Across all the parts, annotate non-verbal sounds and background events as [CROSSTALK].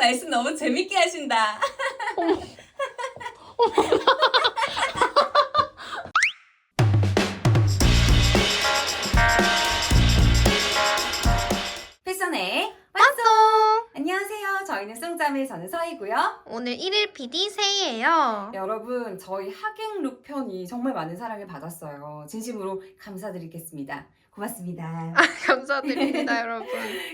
말씀 너무 재밌게 하신다. [LAUGHS] 패션의 왔어! 안녕하세요. 저희는 송자매 저는 서희고요. 오늘 1일 PD 세이예요. 여러분, 저희 하객룩 편이 정말 많은 사랑을 받았어요. 진심으로 감사드리겠습니다. 고맙습니다. [LAUGHS] 감사드립니다, [LAUGHS] 여러분.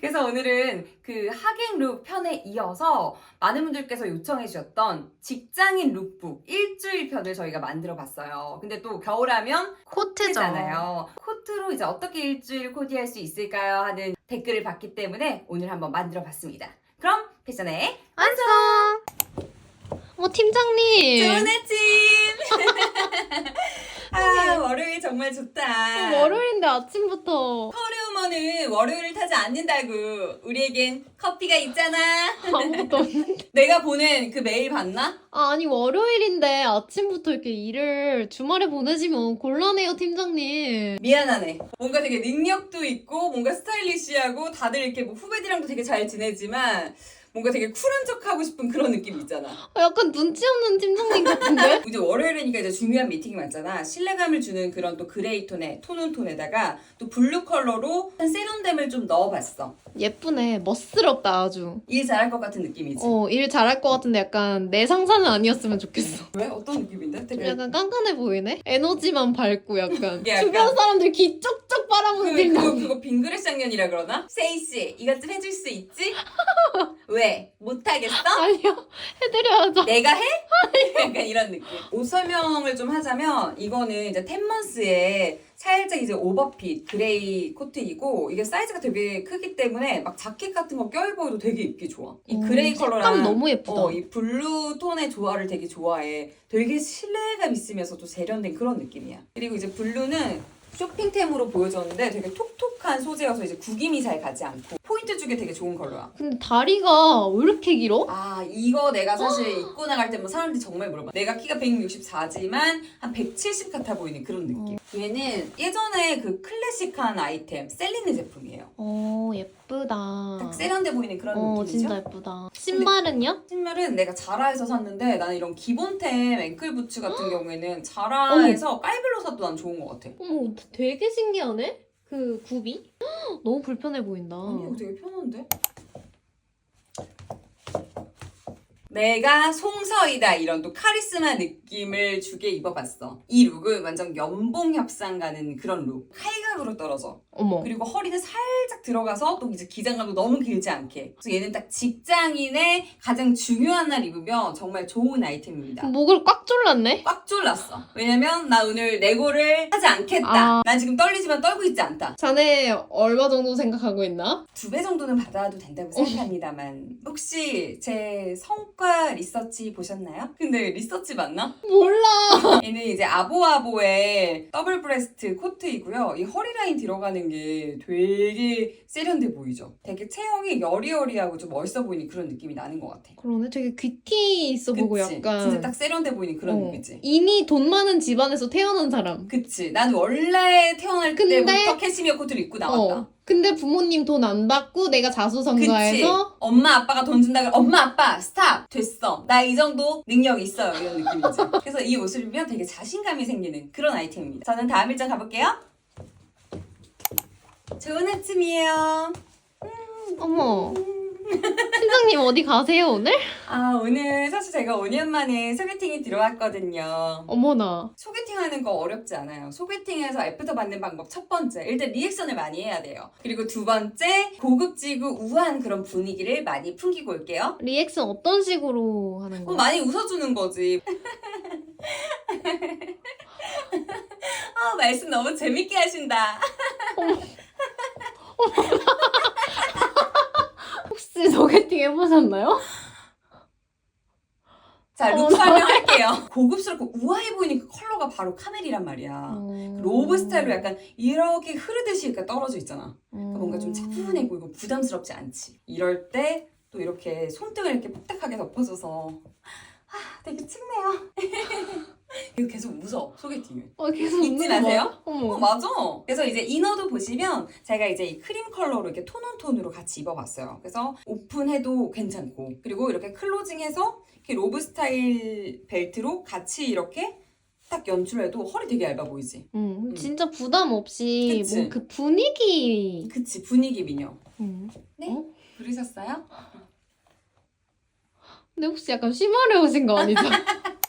그래서 오늘은 그 하객 룩 편에 이어서 많은 분들께서 요청해 주셨던 직장인 룩북 일주일 편을 저희가 만들어 봤어요. 근데 또 겨울하면 코트죠. 코트잖아요. 코트로 이제 어떻게 일주일 코디할 수 있을까요? 하는 댓글을 받기 때문에 오늘 한번 만들어 봤습니다. 그럼 패션의 완성! 어, 팀장님. 좋은 아침! [LAUGHS] 아, 월요일 정말 좋다. 어, 월요일인데 아침부터 허리우먼은 월요일을 타지 않는다고. 우리에겐 커피가 있잖아. 아무것도 없는데. [LAUGHS] 내가 보낸 그 메일 봤나? 아, 아니, 월요일인데 아침부터 이렇게 일을 주말에 보내시면 곤란해요, 팀장님. 미안하네. 뭔가 되게 능력도 있고, 뭔가 스타일리시하고, 다들 이렇게 뭐 후배들이랑도 되게 잘 지내지만, 뭔가 되게 쿨한 척 하고 싶은 그런 느낌 있잖아. 아, 약간 눈치 없는 팀장님 같은데? [LAUGHS] 이제 월요일이니까 이제 중요한 미팅이 많잖아. 신뢰감을 주는 그런 또 그레이 톤의 톤은 톤에다가 또 블루 컬러로 한 세련됨을 좀 넣어봤어. 예쁘네. 멋스럽다, 아주. 일 잘할 것 같은 느낌이지. 어, 일 잘할 것 같은데 약간 내 상사는 아니었으면 좋겠어. 왜? 어떤 느낌인데? 되게 약간 깐깐해 보이네? 에너지만 밝고 약간. [LAUGHS] 이게 약간- 주변 사람들 귀 쪽쪽 빨아보는 그, 팀장님. 그거, 그거 빙그레 장면이라 그러나? 세이 씨, 이것 좀 해줄 수 있지? [LAUGHS] 왜? 못하겠어? [LAUGHS] 아니요, 해드려야죠. 내가 해? [LAUGHS] 약간 이런 느낌. 옷 설명을 좀 하자면 이거는 이제 텐먼스의 살짝 이제 오버핏 그레이 코트이고 이게 사이즈가 되게 크기 때문에 막 자켓 같은 거 껴입어도 되게 입기 좋아. 이 음, 그레이 색감 컬러랑 너무 예쁘다. 어, 이 블루 톤의 조화를 되게 좋아해. 되게 신뢰감 있으면서 또 세련된 그런 느낌이야. 그리고 이제 블루는 쇼핑템으로 보여줬는데 되게 톡 톡한 소재여서 이제 구김이 잘 가지 않고 포인트 주기 되게 좋은 컬러야. 근데 다리가 왜 이렇게 길어? 아 이거 내가 사실 입고 나갈 때면 사람들이 정말 물어봐 내가 키가 164지만 한 170 같아 보이는 그런 느낌 얘는 예전에 그 클래식한 아이템 셀리네 제품이에요 어, 예쁘다. 딱 세련돼 보이는 그런 어, 느낌이죠 진짜 예쁘다. 신발은요? 신발은 내가 자라에서 샀는데 나는 이런 기본템 앵클 부츠 같은 경우에는 자라에서 깔별로 사도 난 좋은 것 같아 어머, 되게 신기하네? 그 굽이? 헉, [GASPS] 너무 불편해 보인다. 아니 이거 되게 편한데? 내가 송서이다 이런 또 카리스마 느낌을 주게 입어봤어. 이 룩은 완전 연봉 협상 가는 그런 룩. 칼각으로 떨어져. 어머. 그리고 허리는 살짝 들어가서 또 이제 기장감도 너무 길지 않게. 그래서 얘는 딱 직장인의 가장 중요한 날 입으면 정말 좋은 아이템입니다. 목을 꽉 졸랐네? 꽉 졸랐어. 왜냐면 나 오늘 레고를 하지 않겠다. 아. 난 지금 떨리지만 떨고 있지 않다. 자네 얼마 정도 생각하고 있나? 두 배 정도는 받아도 된다고 생각합니다만 혹시 제 성과 리서치 보셨나요? 근데 리서치 맞나? 몰라. [LAUGHS] 얘는 이제 아보아보의 더블 브레스트 코트이고요. 이 허리 라인 들어가는 게 되게 세련돼 보이죠? 되게 체형이 여리여리하고 좀 멋있어 보이는 그런 느낌이 나는 것 같아. 그러네. 되게 귀티 있어 보고 그치? 약간. 진짜 딱 세련돼 보이는 그런 어. 느낌이지. 이미 돈 많은 집안에서 태어난 사람. 그치. 난 원래 태어날 근데- 때부터 캐시미어 코트를 입고 나왔다. 어. 근데 부모님 돈 안 받고 내가 그치. 자수성가해서 엄마 아빠가 돈 준다 그래. 엄마 아빠 스탑. 됐어. 나 이 정도 능력 있어요. 이런 느낌이지. [LAUGHS] 그래서 이 옷을 입으면 되게 자신감이 생기는 그런 아이템입니다. 저는 다음 일정 가볼게요. 좋은 아침이에요. 어머. 팀장님 어디 가세요 오늘? 아 오늘 사실 제가 5년 만에 소개팅이 들어왔거든요 어머나. 소개팅하는 거 어렵지 않아요. 소개팅에서 애프터 받는 방법 첫 번째, 일단 리액션을 많이 해야 돼요. 그리고 두 번째, 고급지고 우아한 그런 분위기를 많이 풍기고 올게요. 리액션 어떤 식으로 하는 어, 거야? 많이 웃어주는 거지. 아, [LAUGHS] 말씀 너무 재밌게 하신다. 혹시 소개팅 해보셨나요? 자, 룩 어, 설명할게요. 고급스럽고 우아해 보이는 그 컬러가 바로 카멜이란 말이야. 어. 로브 스타일로 약간 이렇게 흐르듯이 이렇게 떨어져 있잖아. 그러니까 뭔가 좀 음. 차분해 보이고 부담스럽지 않지. 이럴 때 또 이렇게 손등을 이렇게 뻑딱하게 덮어줘서 아, 되게 춥네요. [LAUGHS] [LAUGHS] 이거 계속 웃어 소개팅을. 어, 계속 잊지 웃는 거 마세요? 봐. 어머. 어, 맞아. 그래서 이제 이너도 보시면 제가 이제 이 크림 컬러로 이렇게 톤온 톤으로 같이 입어봤어요. 그래서 오픈해도 괜찮고 그리고 이렇게 클로징해서 이렇게 로브 스타일 벨트로 같이 이렇게 딱 연출해도 허리 되게 얇아 보이지. 응, 음. 진짜 부담 없이 그치? 뭐그 분위기. 그치 분위기 미녀. 응. 네? 어? 부르셨어요? 근데 혹시 약간 쉬마려 오신 거 아니죠? [LAUGHS]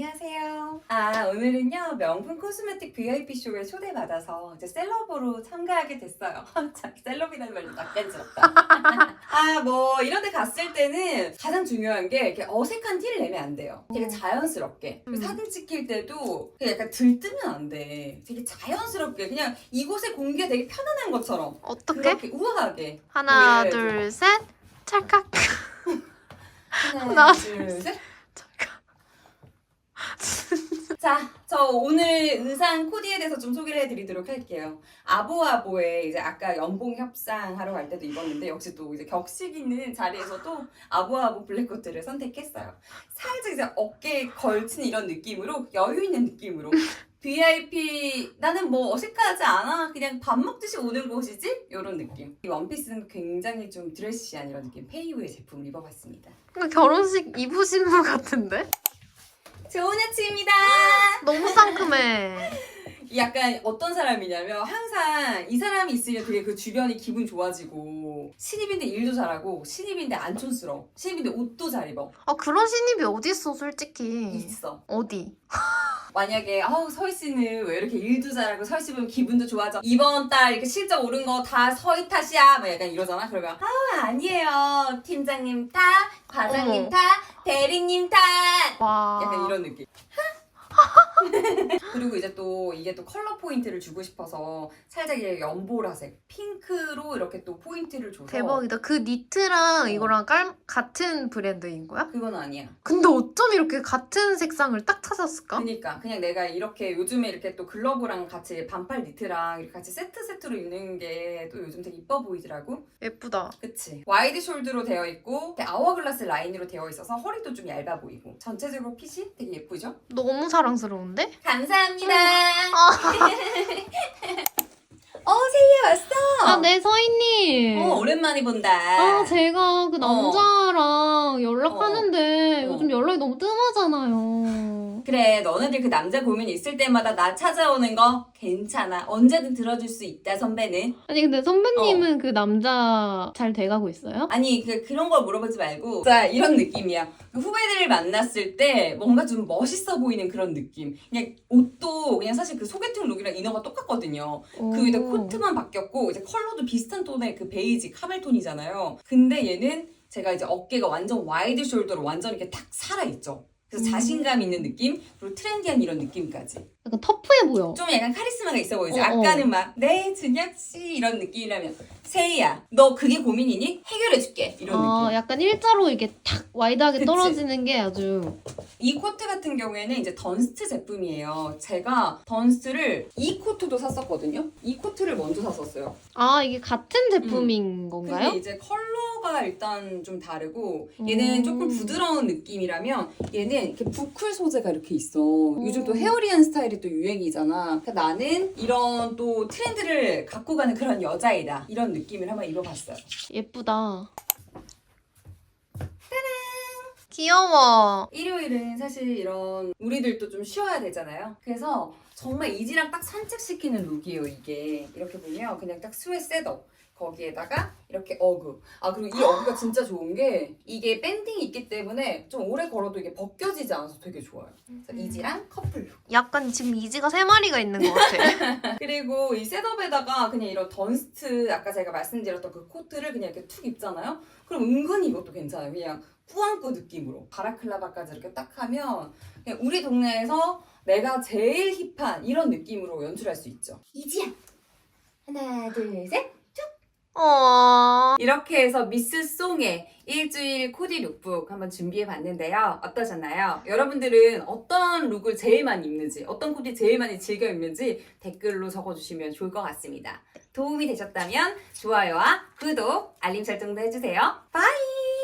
안녕하세요. 아 오늘은요 명품 코스메틱 VIP 쇼에 초대받아서 이제 셀럽으로 참가하게 됐어요. [LAUGHS] 참 셀럽이라는 말도 낯간지럽다. [LAUGHS] 아 뭐 이런 데 갔을 때는 가장 중요한 게 이렇게 어색한 티를 내면 안 돼요. 되게 음. 자연스럽게 음. 사진 찍힐 때도 그냥 약간 들뜨면 안 돼. 되게 자연스럽게 그냥 이곳의 공기가 되게 편안한 것처럼 어떻게? 그렇게 우아하게 하나, 보여야지. [LAUGHS] 둘, 셋. 찰칵. 하나 둘셋 찰칵. [LAUGHS] 자, 저 오늘 의상 코디에 대해서 좀 소개를 해드리도록 할게요. 아보아보에 이제 아까 연봉 협상하러 갈 때도 입었는데 역시 또 이제 격식 있는 자리에서도 아보아보 블랙 코트를 선택했어요. 살짝 이제 어깨에 걸친 이런 느낌으로 여유 있는 느낌으로 VIP 나는 뭐 어색하지 않아 그냥 밥 먹듯이 오는 곳이지 이런 느낌. 이 원피스는 굉장히 좀 드레시한 이런 느낌. 페이우의 제품을 입어봤습니다. 결혼식 입으신 분 같은데? 좋은 아침입니다. 너무 상큼해. [LAUGHS] 약간 어떤 사람이냐면 항상 이 사람이 있으면 되게 그 주변이 기분 좋아지고 신입인데 일도 잘하고 신입인데 안 촌스러워 신입인데 옷도 잘 입어 아, 그런 신입이 어딨어, 솔직히. 있어 어디? [LAUGHS] 만약에 아우 서희 씨는 왜 이렇게 일도 잘하고 서희 씨 보면 기분도 좋아져 이번 달 이렇게 실적 오른 거 다 서희 탓이야 막 약간 이러잖아 그러면 아 아니에요 팀장님 탓 과장님. 탓 대리님 탓 와. 약간 이런 느낌. [LAUGHS] 그리고 이제 또 이게 또 컬러 포인트를 주고 싶어서 살짝 이렇게 연보라색 핑크로 이렇게 또 포인트를 줘서 대박이다. 그 니트랑 어. 이거랑 깔, 같은 브랜드인 거야? 그건 아니야. 근데 어쩜 이렇게 같은 색상을 딱 찾았을까? 그러니까 그냥 내가 이렇게 요즘에 이렇게 또 글러브랑 같이 반팔 니트랑 이렇게 같이 세트 세트로 입는 게 또 요즘 되게 이뻐 보이더라고. 예쁘다. 그치. 와이드 숄더로 되어 있고 이렇게 아워글라스 라인으로 되어 있어서 허리도 좀 얇아 보이고 전체적으로 핏이 되게 예쁘죠? 너무 사랑스러운 데? 감사합니다. [LAUGHS] 어 세희야 왔어. 아, 네, 서희님. 어, 오랜만에 본다. 아, 제가 그 남자랑 연락하는데 어. 요즘 연락이 너무 뜸하잖아요. 그래, 너네들 그 남자 고민 있을 때마다 나 찾아오는 거 괜찮아. 언제든 들어줄 수 있다, 선배는. 아니, 근데 선배님은 그 남자 잘 돼가고 있어요? 아니, 그, 그런 걸 물어보지 말고. 자, 이런 느낌이야. 그 후배들을 만났을 때 뭔가 좀 멋있어 보이는 그런 느낌. 그냥 옷도 그냥 사실 그 소개팅 룩이랑 이너가 똑같거든요. 그 위에 오. 코트만 바뀌었고, 이제 컬러도 비슷한 톤의 그 베이지 카멜톤이잖아요. 근데 얘는 제가 이제 어깨가 완전 와이드 숄더로 완전 이렇게 탁 살아있죠. 그래서 음. 자신감 있는 느낌, 그리고 트렌디한 이런 느낌까지. 약간 터프해 보여. 좀 약간 카리스마가 있어 보이지. 어, 어. 아까는 막, 네, 준혁 씨 이런 느낌이라면, 세희야, 너 그게 고민이니? 해결해줄게. 이런 아, 느낌. 약간 일자로 이게 탁 와이드하게 그치? 떨어지는 게 아주. 이 코트 같은 경우에는 이제 던스트 제품이에요. 제가 던스트를 이 코트도 샀었거든요. 이 코트를 먼저 샀었어요. 아, 이게 같은 제품인 근데 건가요? 이제 컬러가 일단 좀 다르고 얘는 음. 조금 부드러운 느낌이라면 얘는 이렇게 부클 소재가 이렇게 있어. 음. 요즘 또 헤어리한 스타일이 또 유행이잖아. 그러니까 나는 이런 또 트렌드를 갖고 가는 그런 여자이다. 이런 느낌을 한번 입어봤어요. 예쁘다. 귀여워. 일요일은 사실 이런 우리들도 좀 쉬어야 되잖아요. 그래서 정말 이지랑 딱 산책시키는 룩이에요, 이게. 이렇게 보면 그냥 딱 스웨 셋업. 거기에다가 이렇게 어그. 아, 그리고 이 어그가 진짜 좋은 게 이게 밴딩이 있기 때문에 좀 오래 걸어도 이게 벗겨지지 않아서 되게 좋아요. 그래서 이지랑 커플 룩. 약간 지금 이지가 세 마리가 있는 것 같아. [LAUGHS] 그리고 이 셋업에다가 그냥 이런 던스트, 아까 제가 말씀드렸던 그 코트를 그냥 이렇게 툭 입잖아요? 그럼 은근히 이것도 괜찮아요. 그냥 꾸안꾸 느낌으로. 바라클라바까지 이렇게 딱 하면 그냥 우리 동네에서 내가 제일 힙한 이런 느낌으로 연출할 수 있죠. 이지야. 하나, 둘, 셋. 어. 이렇게 해서 미스 송의 일주일 코디 룩북 한번 준비해 봤는데요. 어떠셨나요? 여러분들은 어떤 룩을 제일 많이 입는지, 어떤 코디 제일 많이 즐겨 입는지 댓글로 적어주시면 좋을 것 같습니다. 도움이 되셨다면 좋아요와 구독, 알림 설정도 해주세요. 바이!